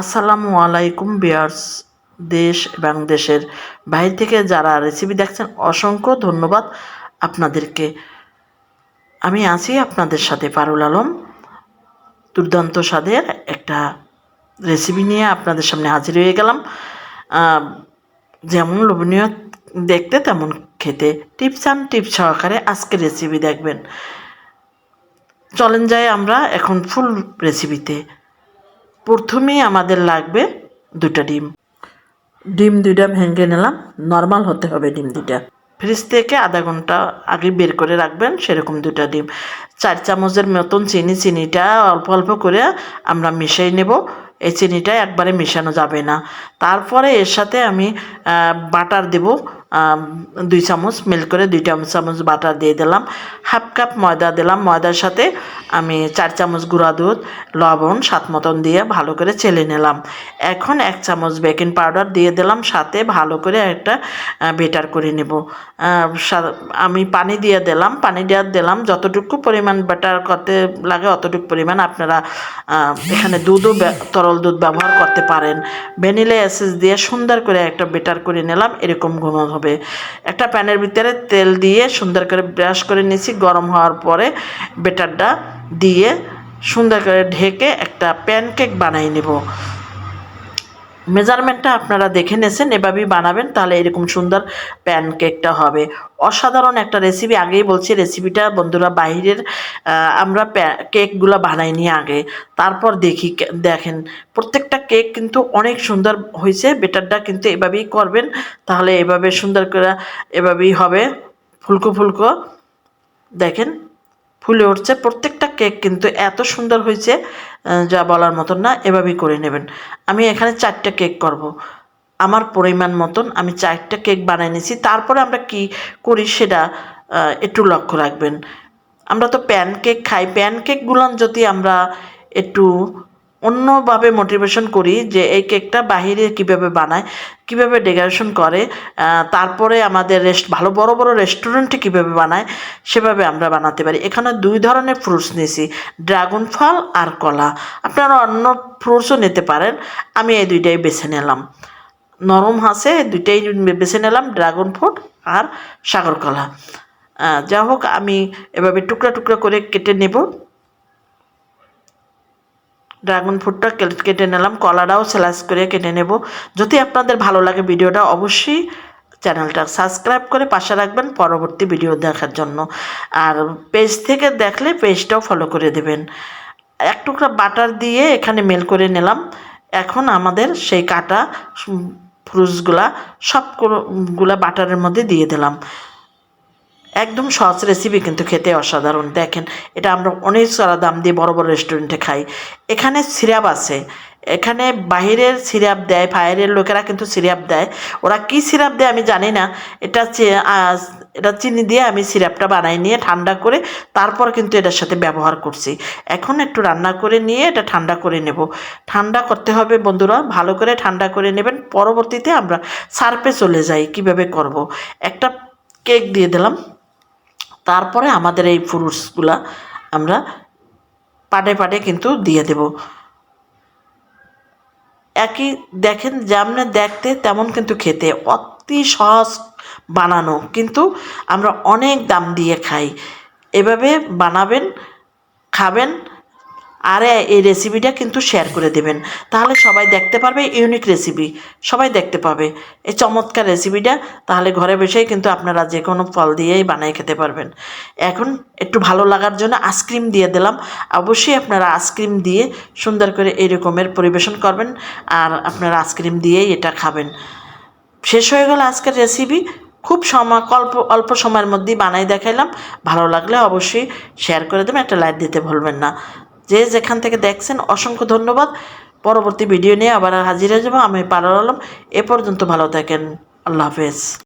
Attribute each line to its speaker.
Speaker 1: আসসালামু আলাইকুম বিয়ার্স, দেশ এবং দেশের বাইরে থেকে যারা রেসিপি দেখছেন, অসংখ্য ধন্যবাদ আপনাদেরকে। আমি আছি আপনাদের সাথে পারুল আলম। দুর্দান্ত স্বাদের একটা রেসিপি নিয়ে আপনাদের সামনে হাজির হয়ে গেলাম। যেমন লোভনীয় দেখতে, তেমন খেতে টিপস অ্যান্ড টিপস সহকারে আজকের রেসিপি দেখবেন। চলেন যাই আমরা এখন ফুল রেসিপিতে প্রথমেই আমাদের লাগবে দুটো ডিম। ডিম দুইটা ভেঙে নিলাম নর্মাল হতে হবে ডিম দুইটা। ফ্রিজ থেকে আধা ঘণ্টা আগে বের করে রাখবেন সেরকম দুটা ডিম। চার চামচের মতন চিনি চিনিটা অল্প অল্প করে আমরা মিশিয়ে নেব। এই চিনিটা একবারে মেশানো যাবে না। তারপরে এর সাথে আমি বাটার দেব। দুই চামচ মেল করে দুই চামচ বাটার দিয়ে দিলাম। হাফ কাপ ময়দা দিলাম। ময়দার সাথে আমি চার চামচ গুঁড়া দুধ, লবণ সাত মতন দিয়ে ভালো করে চেলে নিলাম। এখন এক চামচ বেকিং পাউডার দিয়ে দিলাম। সাথে ভালো করে একটা বেটার করে নেব। আমি পানি দিয়ে দিলাম। পানি দিয়ে দিলাম। যতটুকু পরিমাণ বেটার করতে লাগে অতটুকু পরিমাণ আপনারা এখানে দুধও তরল দুধ ব্যবহার করতে পারেন। ভ্যানিলা এসেস দিয়ে সুন্দর করে একটা বেটার করে নিলাম। এরকম ঘন হবে একটা প্যানের ভিতরে তেল দিয়ে সুন্দর করে ব্রাশ করে নিয়েছি। গরম হওয়ার পরে বেটারটা দিয়ে সুন্দর করে ঢেকে একটা প্যানকেক বানাই নেব। মেজারমেন্টটা আপনারা দেখে নেছেন, এভাবেই বানাবেন, তাহলে এরকম সুন্দর প্যানকেকটা হবে। অসাধারণ একটা রেসিপি আগেই বলছি রেসিপিটা বন্ধুরা বাইরের আমরা কেকগুলো বানাই নিয়ে আগে। তারপর দেখি দেখেন, প্রত্যেকটা কেক কিন্তু অনেক সুন্দর হয়েছে বেটারটা কিন্তু এভাবেই করবেন, তাহলে এভাবে সুন্দর করে, এভাবেই হবে। ফুলকো ফুলকো, দেখেন। ফুলে উঠছে। প্রত্যেকটা কেক কিন্তু এত সুন্দর হয়েছে যা বলার মতন না, এভাবেই করে নেবেন। আমি এখানে চারটা কেক করব। আমার পরিমাণ মতন আমি চারটা কেক বানিয়ে নিয়েছি। তারপরে আমরা কি করি সেটা একটু লক্ষ্য রাখবেন। আমরা তো প্যান কেক খাই। প্যান কেকগুলো যদি আমরা একটু অন্যভাবে মোটিভেশন করি যে এই কেকটা বাহিরে কীভাবে বানায়, কীভাবে ডেকোরেশন করে তারপরে আমাদের রেস্ট ভালো বড় বড় রেস্টুরেন্টে কীভাবে বানায়, সেভাবে আমরা বানাতে পারি। এখানে দুই ধরনের ফ্রুটস নিয়েছি ড্রাগন ফল আর কলা। আপনারা অন্য ফ্রুটসও নিতে পারেন। আমি এই দুইটাই বেছে নিলাম। নরম হাসে দুইটাই বেছে নিলাম ড্রাগন ফ্রুট আর সাগর কলা যা হোক, আমি এভাবে টুকরা টুকরা করে কেটে নেব। ড্রাগন ফ্রুটটা কেটে- নিলাম, কলাটাও স্লাইস করে কেটে নেব। যদি আপনাদের ভালো লাগে ভিডিওটা, অবশ্যই চ্যানেলটা সাবস্ক্রাইব করে পাশে রাখবেন পরবর্তী ভিডিও দেখার জন্য। আর পেজ থেকে দেখলে পেজটাও ফলো করে দেবেন। এক টুকরা বাটার দিয়ে এখানে মেল করে নিলাম। এখন আমাদের সেই কাটা ফ্রুটসগুলা সবগুলা বাটারের মধ্যে দিয়ে দিলাম। একদম সহজ রেসিপি কিন্তু খেতে অসাধারণ। দেখেন, এটা আমরা অনেক সারা দাম দিয়ে বড় বড় রেস্টুরেন্টে খাই। এখানে সিরাপ আছে। এখানে বাহিরের সিরাপ দেয়, বাইরের লোকেরা কিন্তু সিরাপ দেয়। ওরা কি সিরাপ দেয় আমি জানি না। এটা এটা চিনি দিয়ে আমি সিরাপটা বানাই নিয়ে ঠান্ডা করে তারপর কিন্তু এটার সাথে ব্যবহার করছি। এখন একটু রান্না করে নিয়ে এটা ঠান্ডা করে নেব। ঠান্ডা করতে হবে বন্ধুরা, ভালো করে ঠান্ডা করে নেবেন। পরবর্তীতে আমরা সার্ফে চলে যাই, কীভাবে করব। একটা কেক দিয়ে দিলাম। তারপরে আমাদের এই ফ্রুটসগুলা আমরা পাটে পাটে কিন্তু দিয়ে দেব। একই দেখেন, যেমন দেখতে তেমন কিন্তু খেতে। অতি সহজ বানানো, কিন্তু আমরা অনেক দাম দিয়ে খাই। এভাবে বানাবেন, খাবেন আর, এই রেসিপিটা কিন্তু শেয়ার করে দেবেন। তাহলে সবাই দেখতে পারবে ইউনিক রেসিপি সবাই দেখতে পাবে। এই চমৎকার রেসিপিটা তাহলে ঘরে বসেই কিন্তু আপনারা যে কোনো ফল দিয়েই বানিয়ে খেতে পারবেন। এখন একটু ভালো লাগার জন্য আইসক্রিম দিয়ে দিলাম। অবশ্যই আপনারা আইসক্রিম দিয়ে সুন্দর করে এই রকমের পরিবেশন করবেন আর আপনারা আইসক্রিম দিয়েই এটা খাবেন। শেষ হয়ে গেল আজকের রেসিপি খুব সময়, অল্প অল্প সময়ের মধ্যেই বানাই দেখাইলাম। ভালো লাগলে অবশ্যই শেয়ার করে দেবেন, একটা লাইক দিতে ভুলবেন না। যে যেখান থেকে দেখছেন, অসংখ্য ধন্যবাদ। পরবর্তী ভিডিও নিয়ে আবার হাজির হয়ে যাব। আমি পারার আলম। এ পর্যন্ত ভালো থাকেন। আল্লাহ হাফেজ।